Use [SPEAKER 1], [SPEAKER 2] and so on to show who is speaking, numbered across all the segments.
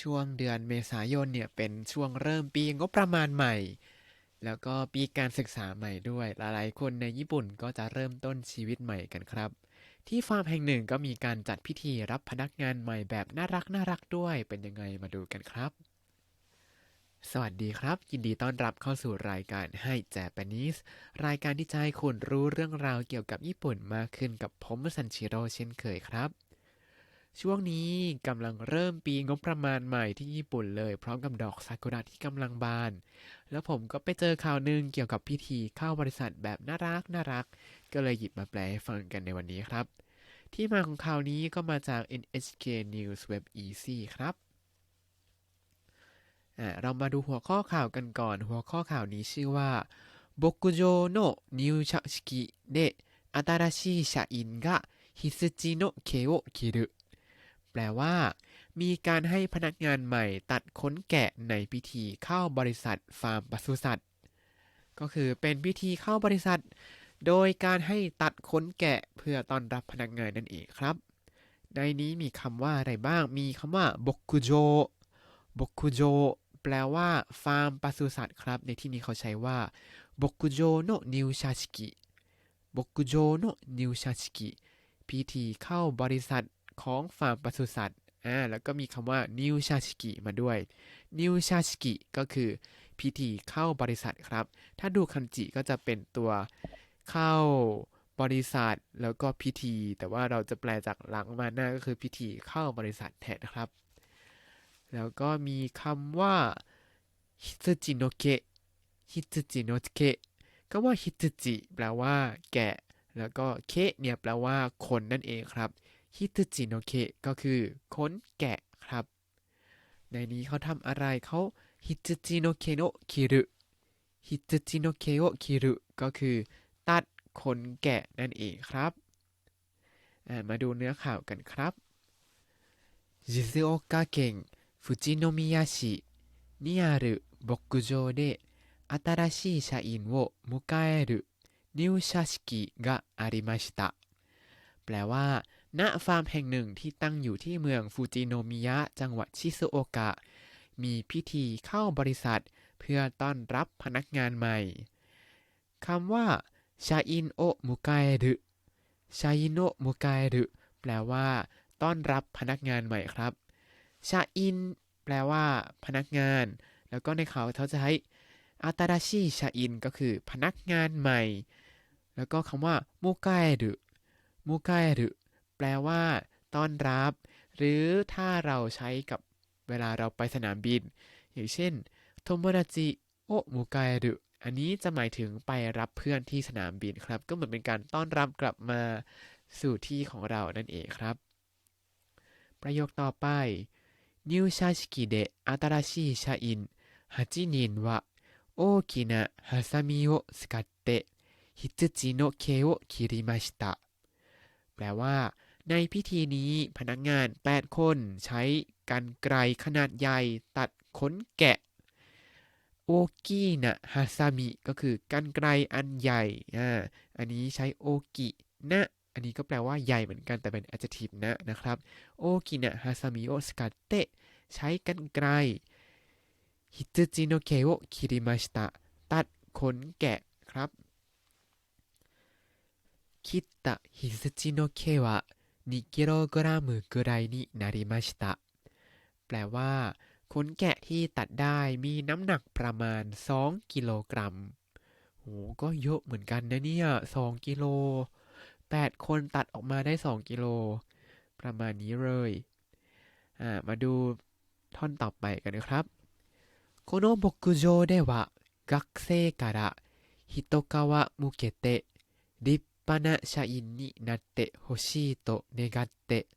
[SPEAKER 1] ช่วงเดือนเมษายนเนี่ยเป็นช่วงเริ่มปีงบประมาณใหม่ แล้วก็ปีการศึกษาใหม่ด้วยหลายๆคนในญี่ปุ่นก็จะเริ่มต้นชีวิตใหม่กันครับ ที่ฟาร์มแห่งหนึ่งก็มีการจัดพิธีรับพนักงานใหม่แบบน่ารักน่ารักด้วยเป็นยังไงมาดูกันครับ สวัสดีครับ ยินดีต้อนรับเข้าสู่รายการให้แจแปนิสรายการที่จะให้คุณรู้เรื่องราวเกี่ยวกับญี่ปุ่นมากขึ้นกับผมซันชิโร่เช่นเคยครับ ช่วงนี้กำลังเริ่มปีงบประมาณใหม่ที่ญี่ปุ่นเลย พร้อมกับดอกซากุระที่กำลังบาน แล้วผมก็ไปเจอข่าวหนึ่งเกี่ยวกับพิธีเข้าบริษัทแบบน่ารักน่ารัก ก็เลยหยิบมาแปลให้ฟังกันในวันนี้ครับ ที่มาของข่าวนี้ก็มาจาก NHK News Web Easy ครับอ่าเรามาดูหัวข้อข่าวกันก่อน หัวข้อข่าวนี้ชื่อว่า牧場の入社式で新しい社員が羊の毛を切る แปลว่า มีการให้พนักงานใหม่ตัดขนแกะในพิธีเข้าบริษัทฟาร์มปศุสัตว์ ก็คือเป็นพิธีเข้าบริษัท โดยการให้ตัดขนแกะเพื่อต้อนรับพนักงานนั่นเองครับ ในนี้มีคำว่าอะไรบ้าง มีคำว่าบกุโจบกุโจแปลว่าฟาร์มปศุสัตว์ครับ ในที่นี้เขาใช้ว่าบกุโจโนนิวชาชิกิบกุโจโนนิวชาชิกิพิธีเข้าบริษัท ของฟาร์มปศุสัตว์อ่าแล้วก็มีคำว่านิวชาชิกิมาด้วยนิวชาชิกิก็คือพิธีเข้าบริษัทครับ ถ้าดูคันจิก็จะเป็นตัวเข้าบริษัทแล้วก็พิธี แต่ว่าเราจะแปลจากหลังมาหน้าก็คือพิธีเข้าบริษัทแทนนะครับ แล้วก็มีคำว่าฮิตจิโนเกะฮิตจิโนเกะก็ว่าฮิตจิแปลว่าแกะ แล้วก็เคเนี่ยแปลว่าคนนั่นเองครับ ฮิตจิโนเกะก็คือขนแกะครับ ในนี้เขาทำอะไรเขาฮิตจิโนเกะโนคิรุฮิตจิโนเกะโอคิรุก็คือ ตัดขนแกะนั่นเองครับอ่ามาดูเนื้อข่าวกันครับ静岡県富士宮市にある牧場で新しい社員を迎える入社式がありましたแปลว่า ณฟาร์มแห่งหนึ่งที่ตั้งอยู่ที่เมืองฟูจิโนมิยะ จังหวัดชิซุโอกะ มีพิธีเข้าบริษัท เพื่อต้อนรับพนักงานใหม่คำว่าชาอินโอมุกาเอรุชาอินโอมุกาเอรุแปลว่า ต้อนรับพนักงานใหม่ครับ ชาอิน แปลว่า พนักงาน แล้วก็ในเขาเขาจะใช้อาตาราชิชาอินก็คือ พนักงานใหม่ แล้วก็คำว่ามุกาเอรุมุกาเอรุ แปลว่า ต้อนรับ หรือถ้าเราใช้กับเวลาเราไปสนามบิน อย่างเช่นโทโมนาจิโอมูกายรุอันนี้จะหมายถึงไปรับเพื่อนที่สนามบินครับ ก็เหมือนเป็นการต้อนรับกลับมาสู่ที่ของเรานั่นเองครับ ประโยคต่อไปนิวชาชิกิเดะอัตราชิชาอินฮัจินินวะโอกินะฮาซามิโอสกัดเตะฮิตจิโนเคโอคิริมาชิตะแปลว่า ในพิธีนี้พนักงาน 8 คนใช้กันไกรขนาดใหญ่ตัดขนแกะโอกินะฮาซามิก็คือกันไกรอันใหญ่อ่าอันนี้ใช้โอกินะอันนี้ก็แปลว่าใหญ่เหมือนกันแต่เป็น adjective นะนะครับโอกินะฮาซามิโอสกัดเตะใช้กันไกรฮิตจิโนเคโอคิริมาชิตะตัดขนแกะครับคิตะฮิตจิโนเควะ 2กิโลกรัมぐらいになりました แปลว่าขนแกะที่ตัดได้มีน้ำหนักประมาณ 2 กิโลกรัม โห ก็เยอะเหมือนกันนะเนี่ย 2 กิโล 8 คนตัดออกมาได้ 2 กิโล ประมาณนี้เลย อ่า มาดูท่อนต่อไปกันนะครับこの牧場では学生から一皮むけて立 派な社員になってほしいと願って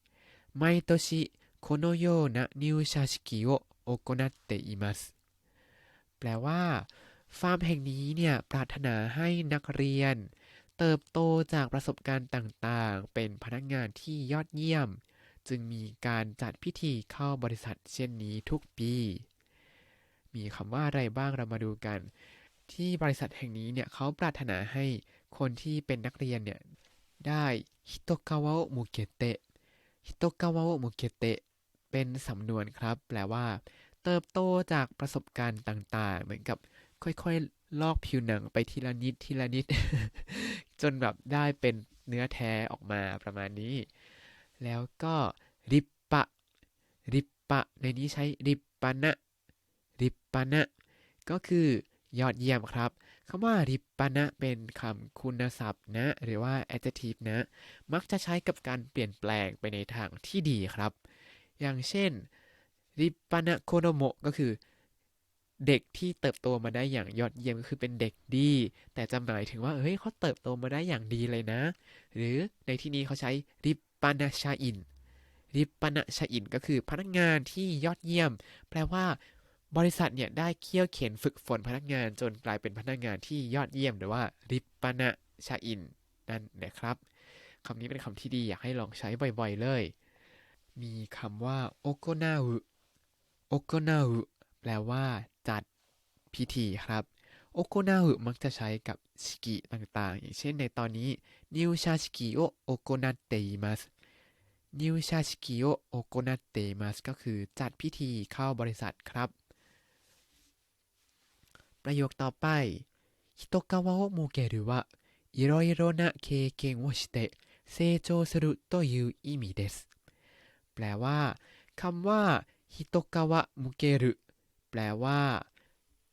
[SPEAKER 1] 毎年このような入社式を行っています แปลว่า ฟาร์มแห่งนี้เนี่ย ปรารถนาให้นักเรียน เติบโตจากประสบการณ์ต่างๆ เป็นพนักงานที่ยอดเยี่ยม จึงมีการจัดพิธีเข้าบริษัทเช่นนี้ทุกปี มีคำว่าอะไรบ้างเรามาดูกัน ที่บริษัทแห่งนี้เนี่ยเขาปรารถนาให้ คนที่เป็นนักเรียนเนี่ย ได้ฮิโตกาวะโมุเกเตะฮิโตกาวะโมุเกเตะเป็นสำนวนครับ แปลว่า เติบโตจากประสบการณ์ต่างๆ เหมือนกับค่อยๆ ลอกผิวหนังไปทีละนิดทีละนิด จนแบบได้เป็นเนื้อแท้ออกมาประมาณนี้ แล้วก็ริปปะ ริปปะ ในนี้ใช้ริปปะนะริปปะนะก็คือ ยอดเยี่ยมครับคำว่าริปปะนะเป็นคำคุณศัพท์นะ หรือว่า adjective นะ มักจะใช้กับการเปลี่ยนแปลงไปในทางที่ดีครับ อย่างเช่นริปปะนะโคโนโมะก็คือ เด็กที่เติบโตมาได้อย่างยอดเยี่ยมก็คือเป็นเด็กดี แต่จะหมายถึงว่าเฮ้ยเขาเติบโตมาได้อย่างดีเลยนะ หรือในที่นี้เขาใช้ริปปะนะชาอินริปปะนะชาอินก็คือพนักงานที่ยอดเยี่ยม แปลว่า บริษัทเนี่ยได้เคี่ยวเข็นฝึกฝนพนักงานจนกลายเป็นพนักงานที่ยอดเยี่ยมหรือว่าริปปะนะชาอินนั่นนะครับคำนี้เป็นคำที่ดีอยากให้ลองใช้บ่อยๆเลย มีคำว่าโอโกนาอุโอโกนาอุแปลว่า จัดพิธีครับโอโกนาอุมักจะใช้กับชิกิต่างๆ อย่างเช่นในตอนนี้นิวชาชิกิโอโอโกนาเตมัสนิวชาชิกิโอโอโกนาเตมัสก็คือจัดพิธีเข้าบริษัทครับ ประโยคต่อไป人皮を設けるはいろいろな経験をして成長するという意味ですแปลว่าคำว่าฮิโตกาวะมุเกรุแปลว่า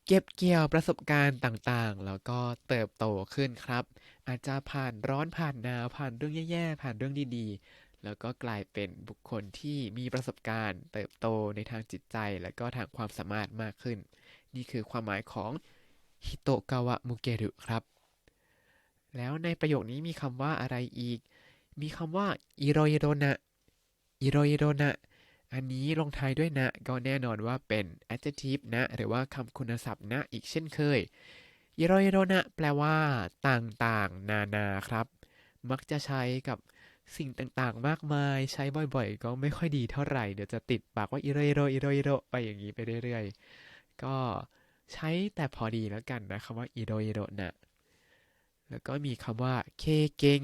[SPEAKER 1] เก็บเกี่ยวประสบการณ์ต่างๆ แล้วก็เติบโตขึ้นครับ อาจจะผ่านร้อนผ่านหนาวผ่านเรื่องแย่ๆ ผ่านเรื่องดีๆ แล้วก็กลายเป็นบุคคลที่มีประสบการณ์ เติบโตในทางจิตใจ และก็ทางความสามารถมากขึ้น นี่คือความหมายของฮิโตกาวะมุเกรุครับ แล้วในประโยคนี้มีคำว่าอะไรอีก มีคำว่าอิโรอิโรนะอิโรอิโรนะอันนี้ลงท้ายด้วยนะ ก็แน่นอนว่าเป็น adjective นะ หรือว่าคำคุณศัพท์นะอีกเช่นเคยอิโรอิโรนะแปลว่า ต่างๆ นานาครับ มักจะใช้กับสิ่งต่างๆ มากมาย ใช้บ่อยๆ ก็ไม่ค่อยดีเท่าไหร่ เดี๋ยวจะติดปากว่าอิโรอิโรอิโรอิโรไปอย่างนี้ไปเรื่อยๆ ก็ใช้แต่พอดีแล้วกันนะคำว่าอิโรอิโรนะแล้วก็มีคำว่าเคเกง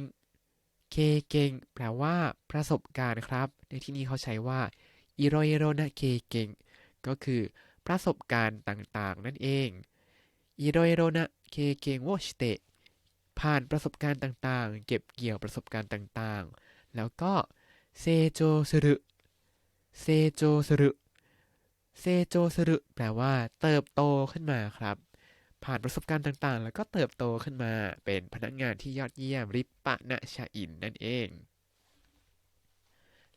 [SPEAKER 1] เคเกงแปลว่าประสบการณ์ครับ ในที่นี้เขาใช้ว่าอิโรอิโรนะเคเกงก็คือประสบการณ์ต่างๆ นั่นเองอิโรอิโรนะเคเกงโวชิเตะผ่านประสบการณ์ต่างๆ เก็บเกี่ยวประสบการณ์ต่างๆ แล้วก็เซโจสุรุเซโจสุรุ เซโจสุรุแปลว่า เติบโตขึ้นมาครับ ผ่านประสบการณ์ต่างๆ แล้วก็เติบโตขึ้นมา เป็นพนักงานที่ยอดเยี่ยมริปปะนะชาอินนั่นเอง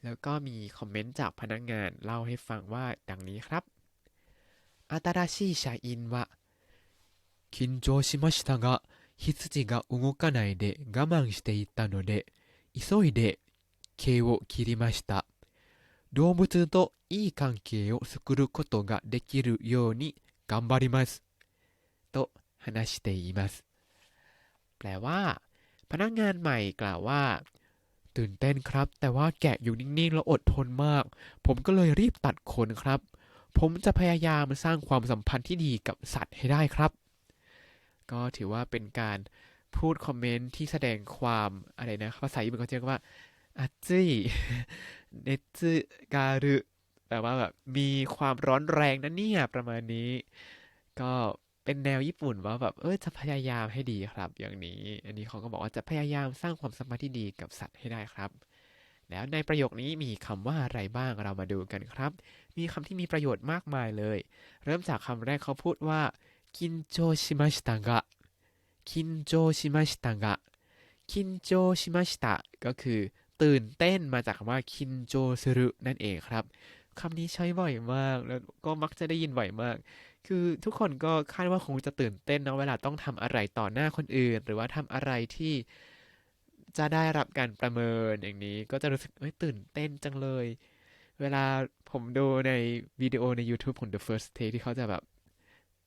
[SPEAKER 1] แล้วก็มีคอมเมนต์จากพนักงานเล่าให้ฟังว่าดังนี้ครับ新しい社員は緊張しましたが羊が動かないで我慢していたので急いで毛を切りました 動物といい関係を作ることができるように頑張りますと話していますแปลว่า พนักงานใหม่กล่าวว่า ตื่นเต้นครับ แต่ว่าแกะอยู่นิ่งๆ แล้วอดทนมาก ผมก็เลยรีบตัดขนครับ ผมจะพยายามสร้างความสัมพันธ์ที่ดีกับสัตว์ให้ได้ครับ ก็ถือว่าเป็นการพูดคอมเมนต์ที่แสดงความอะไรนะภาษาญี่ปุ่นเขาเรียกว่าอาจิ เนซึการุแปลว่าแบบมีความร้อนแรงนะเนี่ยประมาณนี้ ก็เป็นแนวญี่ปุ่นว่าแบบเออจะพยายามให้ดีครับ อย่างนี้ อันนี้เขาก็บอกว่าจะพยายามสร้างความสัมพันธ์ที่ดีกับสัตว์ให้ได้ครับ แล้วในประโยคนี้มีคำว่าอะไรบ้างเรามาดูกันครับ มีคำที่มีประโยชน์มากมายเลย เริ่มจากคำแรกเขาพูดว่ากินโจชิมาชิตะกะกินโจชิมาชิตะกะกินโจชิมาชิตะก็คือ ตื่นเต้นมาจากคำว่าคินโจซึรุนั่นเองครับคำนี้ใช้บ่อยมากแล้วก็มักจะได้ยินบ่อยมาก คือทุกคนก็คาดว่าคงจะตื่นเต้นนะเวลาต้องทำอะไรต่อหน้าคนอื่น หรือว่าทำอะไรที่จะได้รับการประเมินอย่างนี้ ก็จะรู้สึกตื่นเต้นจังเลย เวลาผมดูในวิดีโอใน YouTube ของ The First Take ที่เขาจะแบบ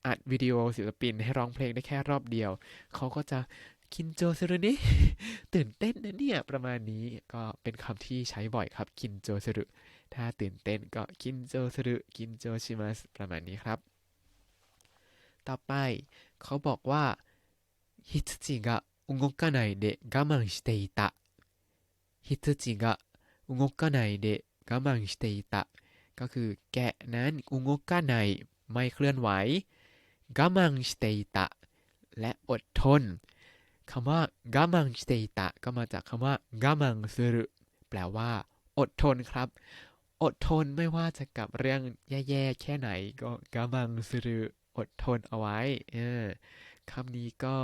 [SPEAKER 1] อัดวิดีโอศิลปินให้ร้องเพลงได้แค่รอบเดียว เขาก็จะ คินโจเซรุนิตื่นเต้นนะเนี่ย ประมาณนี้ก็เป็นคำที่ใช้บ่อยครับ คินโจเซรุถ้าตื่นเต้นก็คินโจเซรุคินโจชิมัสประมาณนี้ครับ ต่อไปเขาบอกว่าฮิตจิกะอุงกะไนเดะกามันสเตตะฮิตจิกะอุงกะไนเดะกามันสเตตะก็คือแกะนั้นอุงกะไนไม่เคลื่อนไหวกามังสเตตะและอดทน คำว่ากามังสเตตะก็มาจากคำว่ากามังซึรุแปลว่า อดทนครับ อดทนไม่ว่าจะกับเรื่องแย่ๆแค่ไหน ก็กามังซึรุอดทนเอาไว้เออคำนี้ก็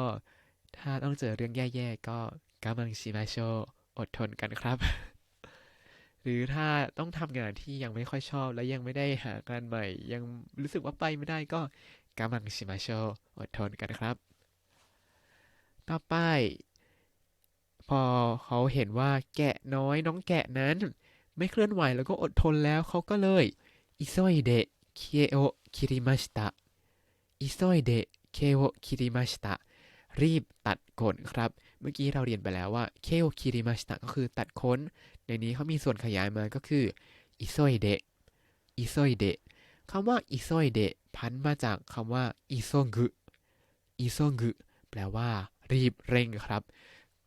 [SPEAKER 1] ถ้าต้องเจอเรื่องแย่ๆก็กามังชิมาโชอดทนกันครับ หรือถ้าต้องทำงานที่ยังไม่ค่อยชอบ และยังไม่ได้หางานใหม่ ยังรู้สึกว่าไปไม่ได้ก็กามังชิมาโชอดทนกันครับ ต่อไป พอเขาเห็นว่าแกะน้อยน้องแกะนั้น ไม่เคลื่อนไหวแล้วก็อดทนแล้วเขาก็เลยอิโซยเดะเคโอคิริมาชิตะอิโซยเดะเคโอคิริมาชิตะรีบตัดขนครับ เมื่อกี้เราเรียนไปแล้วว่าเคโอคิริมาชิตะก็คือตัดขนในนี้เขามีส่วนขยายมาก็คืออิโซยเดะอิโซยเดะคำว่าอิโซยเดะพันมาจากคำว่าอิโซกุอิโซกุแปลว่า รีบเร่งครับ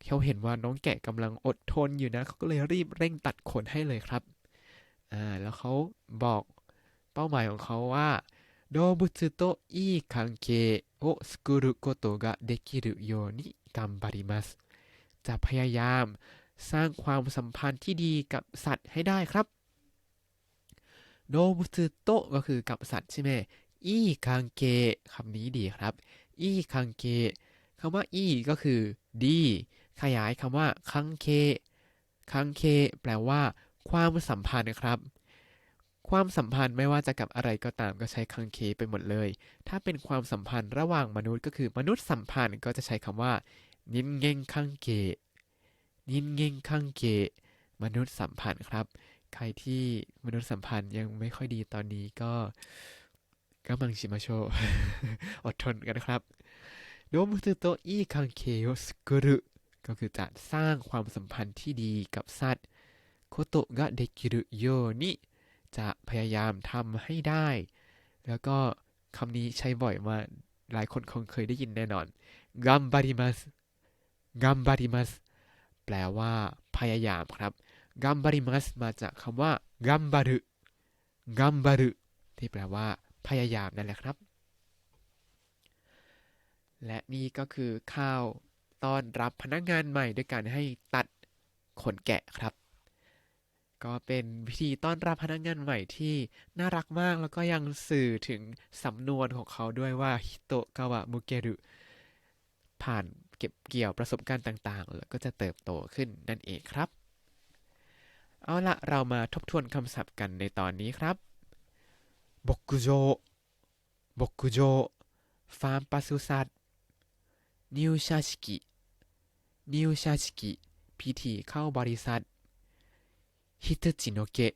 [SPEAKER 1] เขาเห็นว่าน้องแกะกำลังอดทนอยู่นะเขาก็เลยรีบเร่งตัดขนให้เลยครับอ่าแล้วเขาบอกเป้าหมายของเขาว่าโดบุตโตอีคังเคโอสกุรุโกโตะเดคิรุโยนิกัมบาริมัสจะพยายามสร้างความสัมพันธ์ที่ดีกับสัตว์ให้ได้ครับโดบุตโตก็คือกับสัตว์ใช่ไหมอีคังเกคำนี้ดีครับ อีคังเก คำว่าอีก็คือดีขยายคำว่าคังเคคังเคแปลว่า ความสัมพันธ์นะครับ ความสัมพันธ์ไม่ว่าจะกับอะไรก็ตามก็ใช้คังเคไปหมดเลย ถ้าเป็นความสัมพันธ์ระหว่างมนุษย์ก็คือมนุษย์สัมพันธ์ก็จะใช้คำว่า นินเงงคังเกนินเงงคังเกมนุษย์สัมพันธ์ครับ ใครที่มนุษย์สัมพันธ์ยังไม่ค่อยดีตอนนี้ก็ก็มังชิมาโช อดทนกันนะครับ โดมุตุโตอีคังเคโอสกุรุก็คือจะสร้างความสัมพันธ์ที่ดีกับสัตว์โคโตะกะเดกิรุโยนิจะพยายามทำให้ได้ แล้วก็คำนี้ใช้บ่อยมากหลายคนคงเคยได้ยินแน่นอนกัมบาริมัสกัมบาริมัสแปลว่าพยายามครับกัมบาริมัสมาจากคำว่ากัมบารุกัมบารุที่แปลว่า พยายามนั่นแหละครับ และนี่ก็คือข้าวต้อนรับพนักงานใหม่ด้วยการให้ตัดขนแกะครับ ก็เป็นพิธีต้อนรับพนักงานใหม่ที่น่ารักมากแล้วก็ยังสื่อถึงสำนวนของเขาด้วยว่าฮิโตะกาวะมุเกรุผ่านเก็บเกี่ยวประสบการณ์ต่างๆ แล้วก็จะเติบโตขึ้นนั่นเองครับ เอาละเรามาทบทวนคำศัพท์กันในตอนนี้ครับบกุโจบกุโจฟาร์มปศุสัตว์ นิวชาชิกินิวชาชิกิพิธีเข้าบริษัทฮิตจิโนเกะ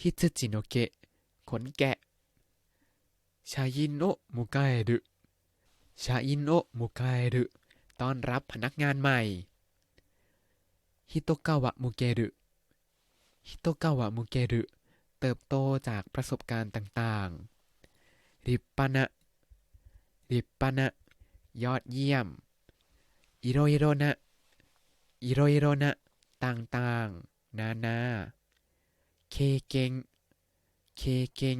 [SPEAKER 1] ฮิตจิโนเกะขนแกะชายินโอมุกาเอรุชาอินโอมุกาเอรุต้อนรับพนักงานใหม่ฮิโตกาวะมุเกรุฮิโตกาวะมุเกรุเติบโตจากประสบการณ์ต่างๆ ริปปะนะริปปะนะ ยอดเยี่ยม อิโรอิโรนะ อิโรอิโรนะ ต่างต่างนานา เคเกงเคเกง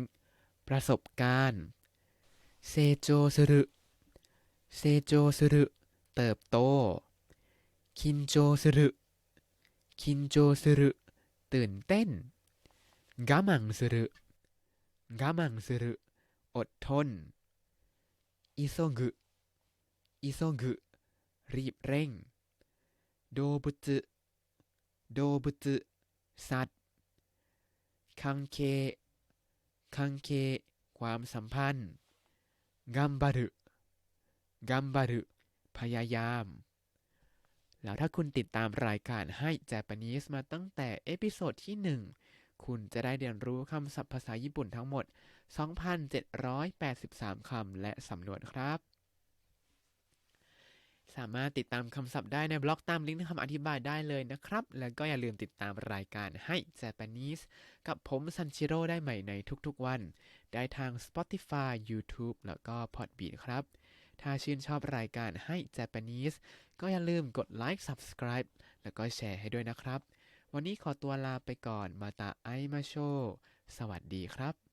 [SPEAKER 1] ประสบการณ์เซโจสุรุเซโจสุรุเติบโต คินโจสุรุคินโจสุรุตื่นเต้นกามังสุรุกามังสุรุอดทนอิโซงุ อิโซกุรีบเร่ง โดบุตโดบุตสัตว์ คังเค คังเค ความสัมพันธ์ กัมบารุ กัมบารุ พยายาม แล้วถ้าคุณติดตามรายการให้แจเปนิสมาตั้งแต่เอพิโซดที่ 1 คุณจะได้เรียนรู้คำศัพท์ภาษาญี่ปุ่นทั้งหมด 2,783 คำและสำนวนครับ สามารถติดตามคำศัพท์ได้ในบล็อกตามลิงก์คำอธิบายได้เลยนะครับ แล้วก็อย่าลืมติดตามรายการให้ Japanese กับผมซันชิโร่ได้ใหม่ในทุกๆวัน ได้ทาง Spotify YouTube แล้วก็ Podbean ครับ ถ้าชื่นชอบรายการให้ Japanese ก็อย่าลืมกดไลค์ Subscribe แล้วก็แชร์ให้ด้วยนะครับ วันนี้ขอตัวลาไปก่อนมาตาไอมาโช สวัสดีครับ